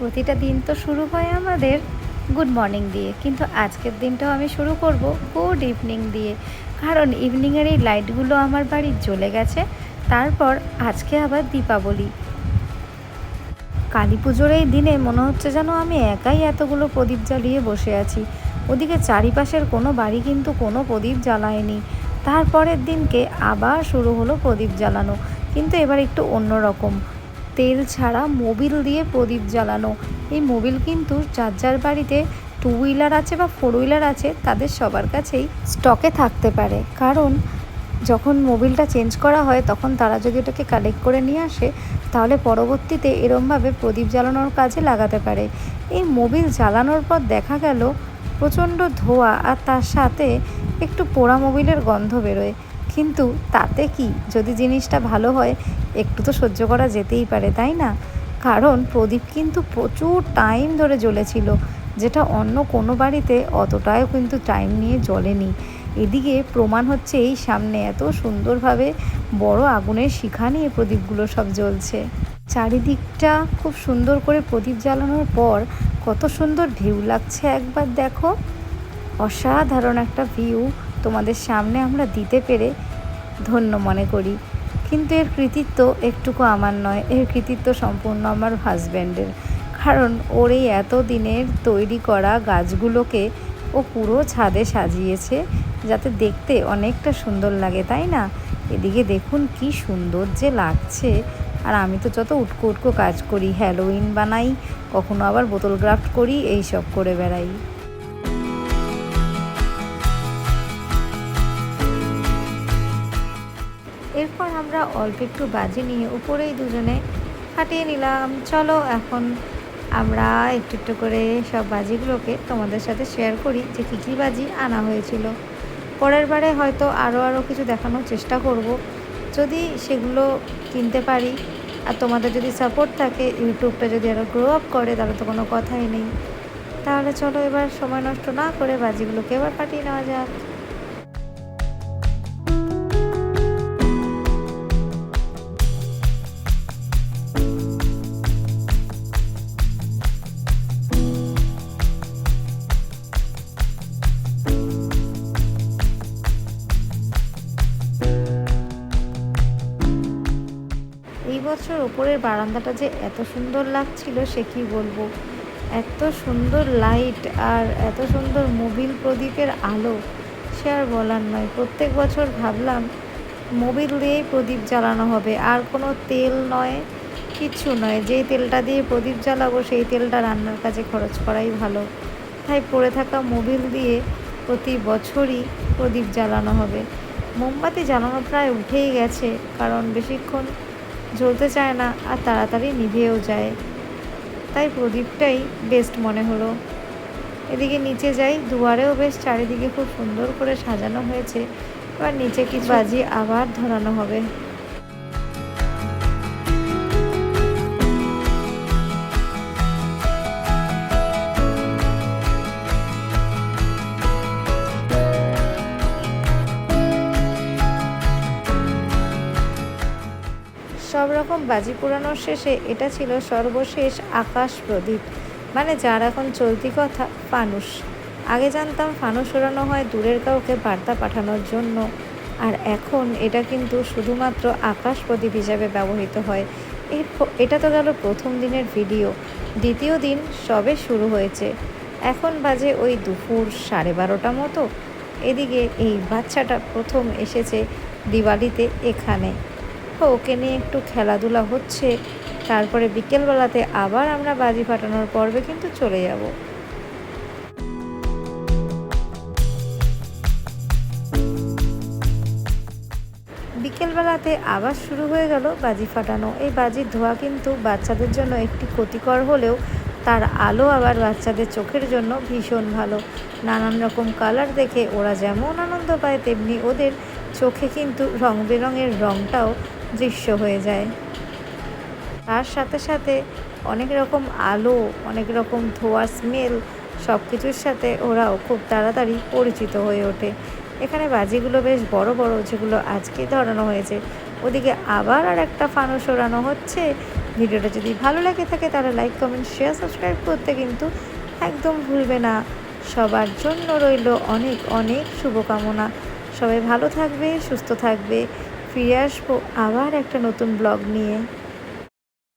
প্রতিটা দিন তো শুরু হয় আমাদের গুড মর্নিং দিয়ে, কিন্তু আজকের দিনটাও আমি শুরু করব গুড ইভিনিং দিয়ে। কারণ ইভিনিংয়ের এই লাইটগুলো আমার বাড়ি জ্বলে গেছে, তারপর আজকে আবার দীপাবলি। কালী পুজোর এই দিনে মনে হচ্ছে যেন আমি একাই এতগুলো প্রদীপ জ্বালিয়ে বসে আছি। ওদিকে চারিপাশের কোনো বাড়ি কিন্তু কোনো প্রদীপ জ্বালায়নি। তারপরের দিনকে আবার শুরু হলো প্রদীপ জ্বালানো, কিন্তু এবার একটু অন্যরকম। তেল ছাড়া মোবিল দিয়ে প্রদীপ জ্বালানো। এই মোবিল কিন্তু যার যার বাড়িতে টু হুইলার আছে বা ফোর হুইলার আছে, তাদের সবার কাছেই স্টকে থাকতে পারে। কারণ যখন মোবিলটা চেঞ্জ করা হয়, তখন তারা যদি ওটাকে কালেক্ট করে নিয়ে আসে, তাহলে পরবর্তীতে এরমভাবে প্রদীপ জ্বালানোর কাজে লাগাতে পারে। এই মোবিল জ্বালানোর পর দেখা গেল, প্রচণ্ড ধোয়া আর তার সাথে একটু পোড়া মোবিলের গন্ধ বেরোয়। কিন্তু তাতে কি? যদি জিনিসটা ভালো হয় একটু তো সহ্য করা যেতেই পারে, তাই না? কারণ প্রদীপ কিন্তু প্রচুর টাইম ধরে জ্বলেছিল, যেটা অন্য কোনো বাড়িতে অতটাও কিন্তু টাইম নিয়ে জ্বলেনি। এদিকে প্রমাণ হচ্ছে এই সামনে এত সুন্দরভাবে বড় আগুনের শিখা নিয়ে প্রদীপগুলো সব জ্বলছে। চারিদিকটা খুব সুন্দর করে প্রদীপ জ্বালানোর পর কত সুন্দর ঢেউ লাগছে একবার দেখো। অসাধারণ একটা ভিউ তোমাদের সামনে আমরা দিতে পেরে ধন্য মনে করি। কিন্তু এর কৃতিত্ব একটুকু আমার নয়, এর কৃতিত্ব সম্পূর্ণ আমার হাজব্যান্ডের কারণ ওর এই এত দিনের তৈরি করা গাছগুলোকে ও পুরো ছাদে সাজিয়েছে, যাতে দেখতে অনেকটা সুন্দর লাগে, তাই না? এদিকে দেখুন কি সুন্দর যে লাগছে। আর আমি তো যত উটকো উটকো কাজ করি হ্যালোইন বানাই, কখনো আবার বোতল গ্রাফট করি এই সব করে বেড়াই। এরপর আমরা অল্প একটু বাজি নিয়ে উপরেই দুজনে ফাটিয়ে নিলাম। চলো এখন আমরা একটু একটু করে সব বাজিগুলোকে তোমাদের সাথে শেয়ার করি যে কী কী বাজি আনা হয়েছিল। পরের বারে হয়তো আরও আরও কিছু দেখানোর চেষ্টা করব। যদি সেগুলো কিনতে পারি আর তোমাদের যদি সাপোর্ট থাকে, ইউটিউবটা যদি আরও গ্রো আপ করে, তাহলে তো কোনো কথাই নেই। তাহলে চলো এবার সময় নষ্ট না করে বাজিগুলোকে এবার পাঠিয়ে নেওয়া যাক। বছর ওপরের বারান্দাটা যে এত সুন্দর লাগছিল, সে কি বলব? এত সুন্দর লাইট আর এত সুন্দর মোবিল প্রদীপের আলো, সে আর বলার নয়। প্রত্যেক বছর ভাবলাম, মোবিল দিয়েই প্রদীপ জ্বালানো হবে। আর কোনো তেল নয় কিচ্ছু নয়। যেই তেলটা দিয়ে প্রদীপ জ্বালাবো, সেই তেলটা রান্নার কাজে খরচ করাই ভালো। তাই পড়ে থাকা মোবিল দিয়ে প্রতি বছরই প্রদীপ জ্বালানো হবে। মোমবাতি জ্বালানো প্রায় উঠেই গেছে, কারণ বেশিক্ষণ জ্বলতে চায় না আর তাড়াতাড়ি নিভেও যায়। তাই প্রদীপটাই বেস্ট মনে হলো। এদিকে নিচে যাই দুয়ারেও বেশ চারিদিকে খুব সুন্দর করে সাজানো হয়েছে। এবার নিচে কি বাজি আবার ধরানো হবে। বাজি পোড়ানোর শেষে এটা ছিল সর্বশেষ আকাশ প্রদীপ মানে যার এখন চলতি কথা ফানুস। আগে জানতাম ফানুস ওড়ানো হয় দূরের কাউকে বার্তা পাঠানোর জন্য। আর এখন এটা কিন্তু শুধুমাত্র আকাশ প্রদীপ হিসাবে ব্যবহৃত হয়। এর এটা তো গেল প্রথম দিনের ভিডিও। দ্বিতীয় দিন সবে শুরু হয়েছে। এখন বাজে ওই দুপুর সাড়ে বারোটা মতো। এদিকে এই বাচ্চাটা প্রথম এসেছে দিওয়ালিতে এখানে। তো ওকে নিয়ে একটু খেলাধুলা হচ্ছে। তারপরে বিকেলবেলাতে আবার আমরা বাজি ফাটানোর পর্বে কিন্তু চলে যাব। বিকেলবেলাতে আবার শুরু হয়ে গেল বাজি ফাটানো। এই বাজির ধোঁয়া কিন্তু বাচ্চাদের জন্য একটি ক্ষতিকর হলেও তার আলো আবার বাচ্চাদের চোখের জন্য ভীষণ ভালো। নানান রকম কালার দেখে ওরা যেমন আনন্দ পায়, তেমনি ওদের চোখে কিন্তু রং বেরঙের রংটাও দৃশ্য হয়ে যায়। তার সাথে সাথে অনেক রকম আলো, অনেক রকম ধোয়ার স্মেল সব কিছুর সাথে ওরাও খুব তাড়াতাড়ি পরিচিত হয়ে ওঠে। এখানে বাজিগুলো বেশ বড় বড় যেগুলো আজকে ধরানো হয়েছে। ওদিকে আবার আর একটা ফানুস ওড়ানো হচ্ছে। ভিডিওটা যদি ভালো লাগে থাকে তাহলে লাইক কমেন্ট শেয়ার সাবস্ক্রাইব করতে কিন্তু একদম ভুলবে না। সবার জন্য রইল অনেক অনেক শুভকামনা। সবাই ভালো থাকবে, সুস্থ থাকবে। ফিরে আসব আবার একটা নতুন ব্লগ নিয়ে।